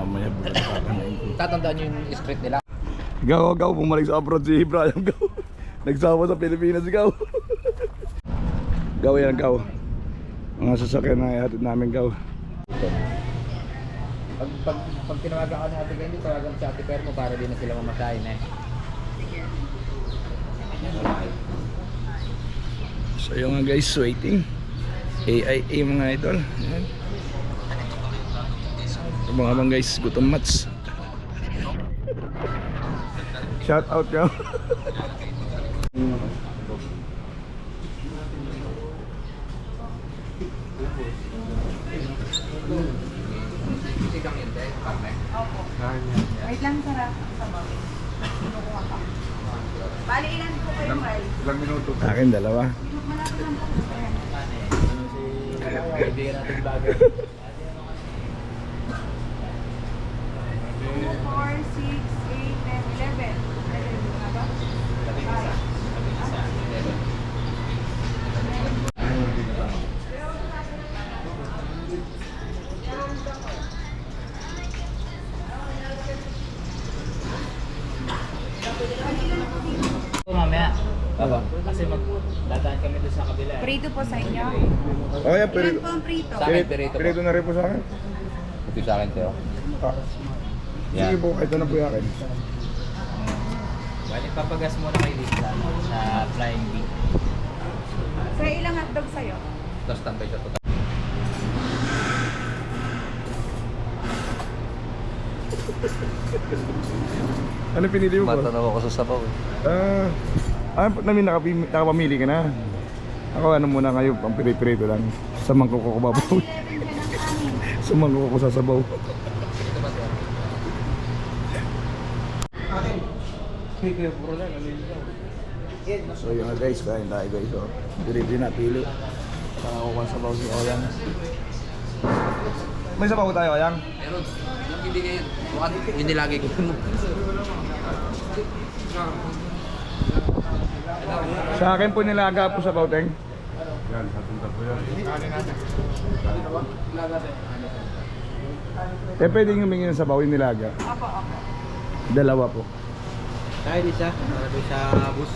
Mamaya bulat papanain ko. Tatandaan nyo yung script nila. Gaw, gaw, bumalik sa abroad si Brian Gaw. Nagsawa sa Pilipinas si Gaw. gaw yan, Gaw. Mga sasakyan na ihatid namin, Gaw. Pag, pag, pag tinawagan ka ni Ate Candy, tawagan si Ate Permo para di na sila mamatayin eh. So yung mga guys waiting. AIA mga idol. Ayan. Mga mga guys, gutom mats. Shout out. Carmen. Wait lang, sarap. Bali, ilan po kayo, Mel? Ilang minuto? Akin dalawa. Malapit lang po. Kaibigan natin bagay. Yeah, Ilan po ang prito? Sa akin, perito po. Pirito na rin po sa akin. Ito sa akin, Teo. Ah. Sige po, ito na po yung akin. Well, ipapagas muna kay Lisa sa Flying Bee. Sa ilang hotdog sa'yo? Tapos tambay siya total. Ano pinili mo po? Matanaw ako sa sabaw eh. Ah, ah, namin nakapili, nakapamili ka na. Ako ano muna kayo, pang pirito lang. Sa mangkok ko babaw. 11 ka ng kanin. Sa mangkok ko sasabaw. So yun nga guys, kain tayo guys. So, pirito na pili. Pangakukuha sabaw si Oyang. May sabaw tayo, Oyang? Meron. Yung hindi ngayon. Mukhang yung nilagay ko. Sa akin po nilaga po sa Bauteng. Eh, pwedeng humingi ng sabaw yung nilaga. Opo, opo. Dalawa po. Kaya di siya. Para doon sa bus.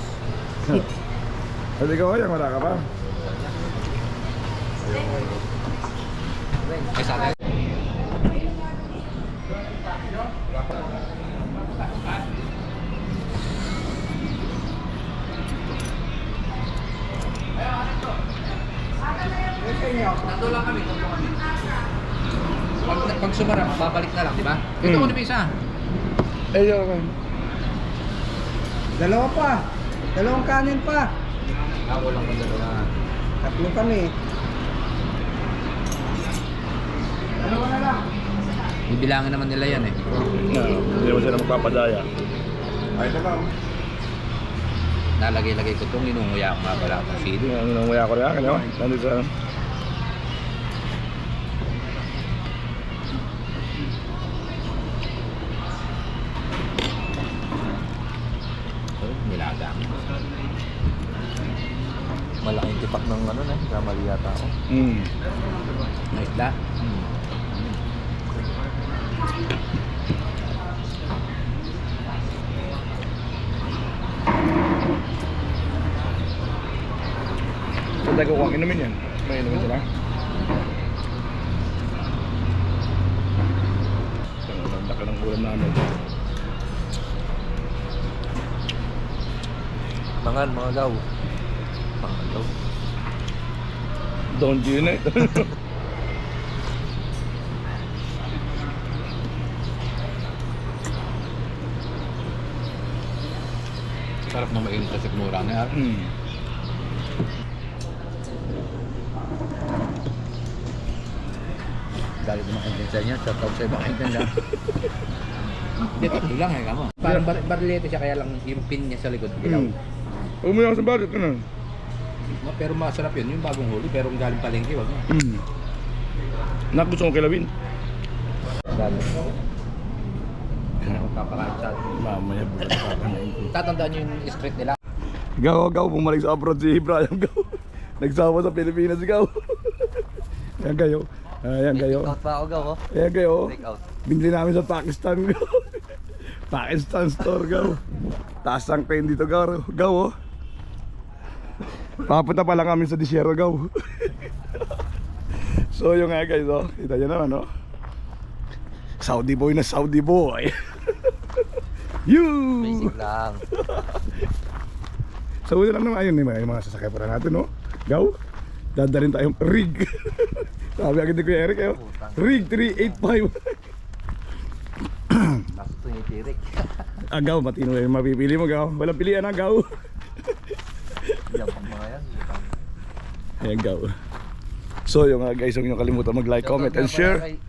At ikaw, Oyang, wala ka pa? Ay, sa Tatlo lang kami, tatlo kami. Pag, pag sumara, babalik na lang, di ba? Ito Hmm. ko na isa. Eh, yun. Dalawa pa. Dalawang kanin pa. Ako lang ang dalawa. Tatlo kami. Bibilangin naman nila yan eh. Hindi naman sila magpapadaya. Nalagay-lagay ko itong inunguya ko nga pala akong sili. Ano maya ko rin akin, oh. Nandito sa... So, nilaga. Tipak ng ano na, kamali yata ako. Mm. Ang isda. Sa tago ko ang inumin yan. May inumin sila. Ang laki ng ulam namin. Mangan, mga gaw. Mga gaw. Don't you know? Sarap na mainit sa sikmura na yan. mm. Galit naman kayo sa inyo. Shout out sa ibang kaibigan lang. Hindi, tatlo lang eh. Kamo. Parang bar barilete siya kaya lang yung pin niya sa likod. Dilaw. Mm. Huwag mo lang sa budget ka na. Ma- Pero masarap yun. Yung bagong huli. Pero kung galing palengke, wag mo. Mm. Nak, gusto kong kilawin. Galing. Kapakain sa atin. Mamaya bulat papanain ko. Tatandaan nyo yung script nila. Gaw, gaw, bumalik sa abroad si Brian Gaw. Nagsawa sa Pilipinas Gaw. Yan kayo. Ayan kayo. Take out pa ako, gaw, oh. Ayan kayo. Take out. Binili namin sa Pakistan go. Pakistan store go. Taas ang crane dito go. Go oh. Papunta pa lang kami sa disyero go. so yung nga guys oh. Kita nyo naman oh. Saudi boy na Saudi boy. you. Basic lang. So wala lang naman ayun yung mga, yung mga sasakay pa natin no. Go. Dadalhin tayong rig. Sabi agad ni Kuya Eric eh. oh. Rig 385. Tapos ito yung tirik. Agaw, Ah, matino yung mapipili mo, gaw. Walang pilihan, agaw. Pang mga yan. Ayan, gaw. So, yung nga guys, huwag niyo kalimutan mag-like, comment, and share.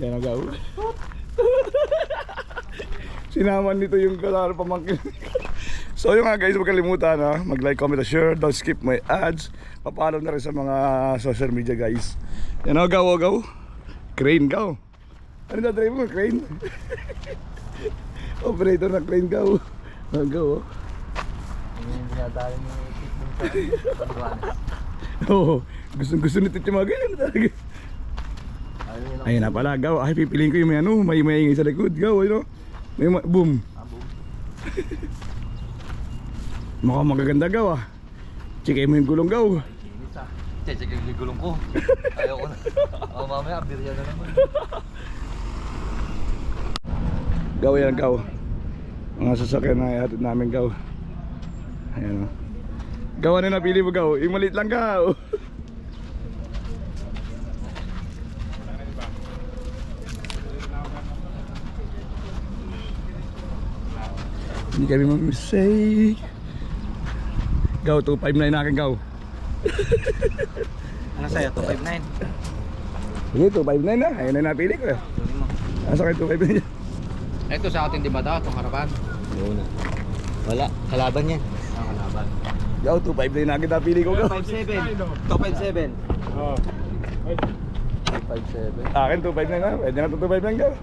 Yan, agaw. Sinaman nito yung kalaro pamangkin. so, yung nga guys, huwag kalimutan ha, mag-like, comment, and share. Don't skip my ads. Papalo na rin sa mga social media guys. Yan, agaw, agaw. Crane, gaw. Ano na drive mo? Crane? Operator ng crane, gaw. Agaw, oh. Yung yung dinadali ni Oo, gusto gusto nito yung mga ganyan talaga. Ayun yun. Ayun na pala, gaw. Ay, pipiliin ko yung may ano, may maingay sa likod. Gaw, ano? May ma- boom. Abo. Mukhang magaganda gaw ah. Chikay mo yung gulong gaw. Ah. Che, check yung gulong ko. Ayoko na. Oh, mamaya, birya na naman. Gaw yan, gaw. Mga sasakyan na ihatid namin gaw. Ayan o. Gaw ano napili mo gaw? Yung maliit lang gaw. Hindi kami mag-mistake. Gaw, 259 na akin gaw. Ano sa'yo? 259? Sige, 259 na. Ayun na napili ko. Asa kayo 259 niya? Ito sa atin di ba daw, itong harapan? Yun na. Wala. Kalaban yan. Ang kalaban. Gaw, 259 na akin napili ko gaw. 257. 257. 5'7". Akin 259 na. Pwede na 259 gaw.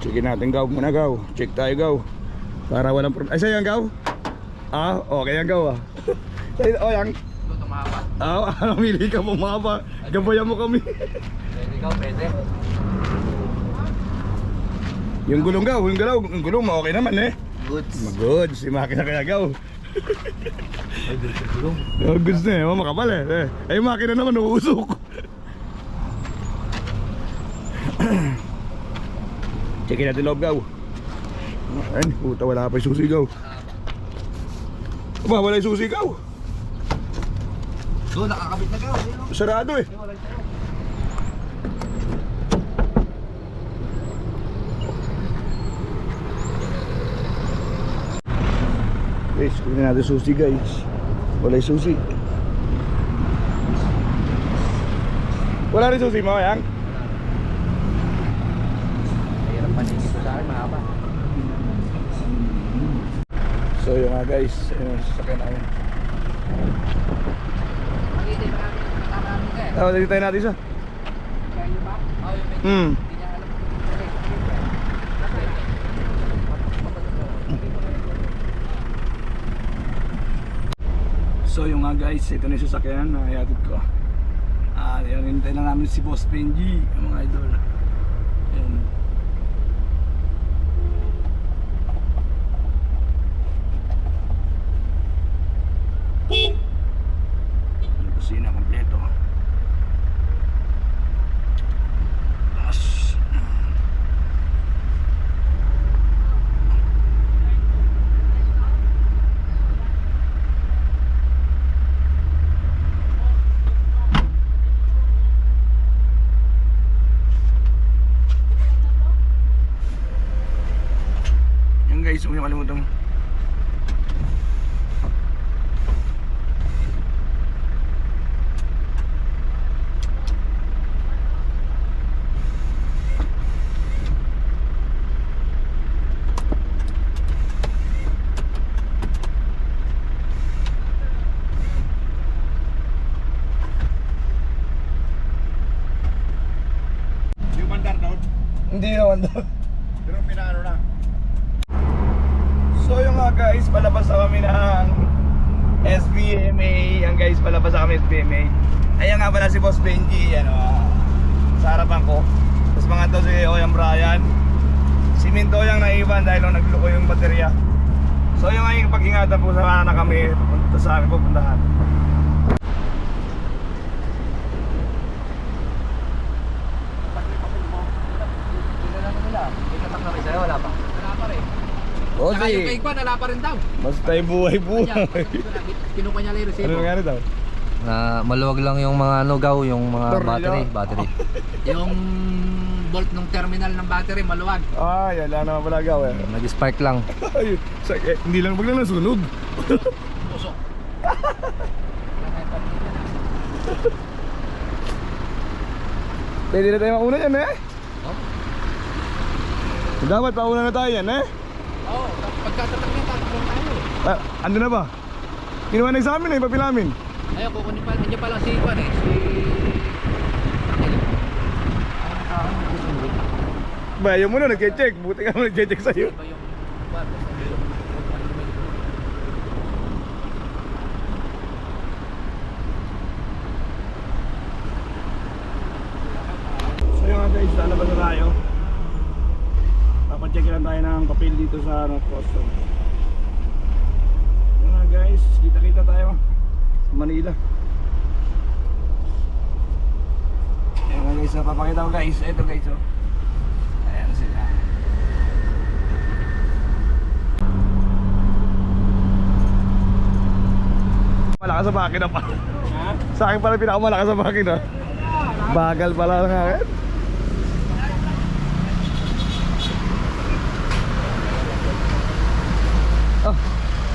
Checkin natin gaw muna gaw. Check tayo gaw. Para walang problem. Ay, sa'yo yan gaw? Ah, okay yan gaw ah. Oh yan. Ito, itong mahaba. Ah, namili ka mo mama. Gabayan mo kami. Pwede ikaw, pwede. yung gulong gaw, yung gulaw, yung gulong mo okay naman eh. Goods. Good, si makina kaya gaw. Ay, goods yung gulong. Oh, goods na eh, oh, makapal eh. eh. Ay, yung makina naman, uusok. Checkin natin loob gaw. Ayun, puta, wala pa yung susi gaw. Aba, wala yung susi Doon, nakakabit na ka. Sarado eh. Guys, kunin natin susi guys. Wala yung susi. Wala rin susi mo, yang? Mahirap paningin ito sa akin, mahaba. So yun nga guys, ayun, sasakyan namin. Makita yung marami, eh. Tawag tayo natin isa. Oh, Hmm. So yung nga guys, ito na yung sasakyan na ihatid ko. Ah, yan, hintay lang namin si Boss Benji, mga idol. Doon. Pero pinano na. So yung nga guys, palabas na kami ng SBMA. Yan guys, palabas na kami SBMA. Ayan nga pala si Boss Benji, ano, sa harapan ko. Tapos mga to si Oyang Brian. Si Minto yung naiwan dahil nung nagluko yung baterya. So yung yung pag-ingatan po sa na kami, pupunta sa amin pupuntahan. Ikatak na rin sa'yo, wala pa. Wala pa rin. O Saka yung kay Kwan, wala pa rin daw. basta tayo buhay-buhay. Kinuha niya lang yung ano resibo. nangyari daw? Na maluwag lang yung mga lugaw, yung mga Tornilyo. battery, battery. Yung bolt ng terminal ng battery, maluwag. Ah, yan lang naman pala gawin. Nag-spark lang. Ay, sa, eh, hindi lang biglang nasunog. Pusok. Pwede na tayo mauna yan eh. Oh. Dapat pauna na tayo yan eh. Oo, oh, pagkatatak niya, tatakbo tayo. Ah, ando na ba? Kinuha na sa amin eh, papilamin. Ayun, kukunin pa, nandiyan pala si Kwan eh. Si... Ba, yung muna nag-check. Buti ka mo nag-check sa'yo. Iba yung Kwan. So yun nga guys, lalabas na tayo. Papacheck lang tayo ng papel dito sa ano, custom. Yun nga guys, kita-kita tayo sa Manila. Ayan nga guys, papakita ko guys. Ito guys, oh. Ayan sila. Malakas sa makina pa. Sa akin pala pinakamalakas sa makina. Bagal pala ng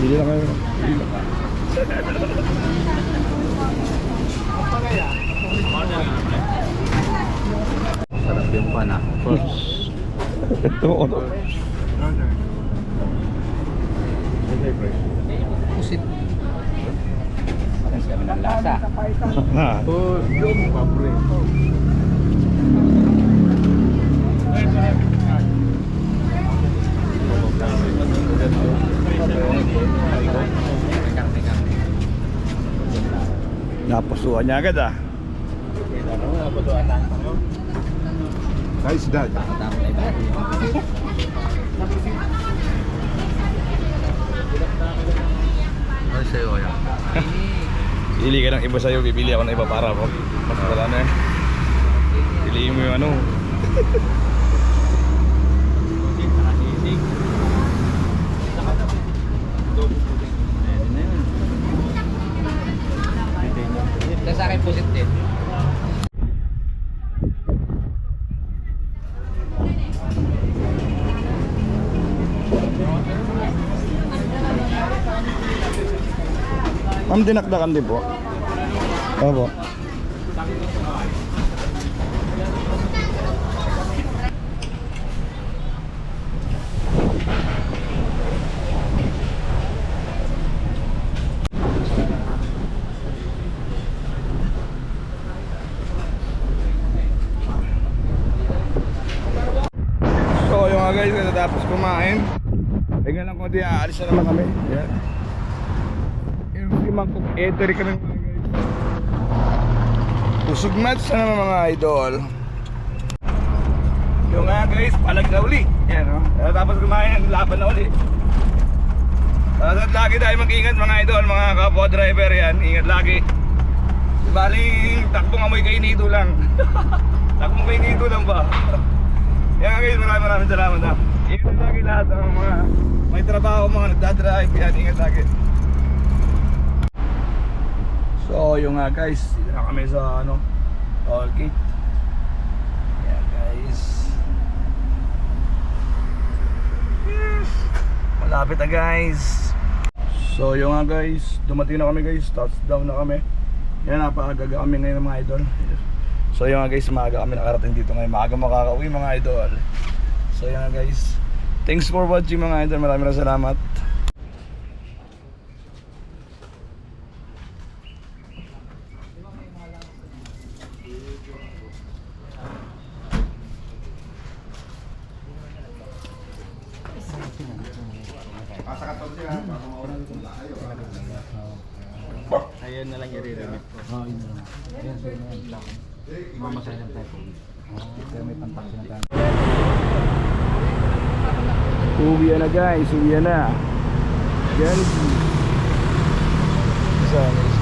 Bili lang kayo. Bili lang. Sarap yung pan ah. Ito, ano? Pusit. Parang kami ng lasa. Ha. Napusuan niya agad ah. Guys, dad. Ano sa'yo, yan? Pili ka ng iba sa'yo, bibili ako ng iba para. Mas wala na eh. Piliin mo yung ano. Sa sa akin pusit din. Ma'am, dinakdakan din po. Opo. So yung nga guys, natapos kumain. Tingnan lang kung di aalis na naman kami. Yan. Si Mangkok Etery kami mga guys. Pusog match na naman mga idol. Yung nga guys, palag na uli. Yan o. Oh. Tapos kumain, laban na uli. Tapos lagi tayo mag-ingat mga idol, mga kapwa driver yan. Ingat lagi. Bali, takbong amoy kay Nito lang. takbong kay Nito lang ba? Yan guys, maraming maraming salamat ha. Ingat lagi lahat ng mga may trabaho, mga nagdadrive, yan, ingat lagi. So, yung nga guys, dito na kami sa ano, toll gate. Yan guys. Yes. Malapit na guys. So, yung nga guys, dumating na kami guys, touchdown na kami. Yan, napakagaga kami ngayon mga idol. So, yung nga guys, maaga kami nakarating dito ngayon. Maaga makakauwi mga idol. So, yung nga guys, thanks for watching mga idol. Maraming salamat. Ayun na lang re-remit ko. Oo, yun lang. Yan, so yun yan. Lang. Mamasaya ng tayo. Pero may pantaksi na tayo. Uwi na guys, uwi na. Jollibee. Isa guys.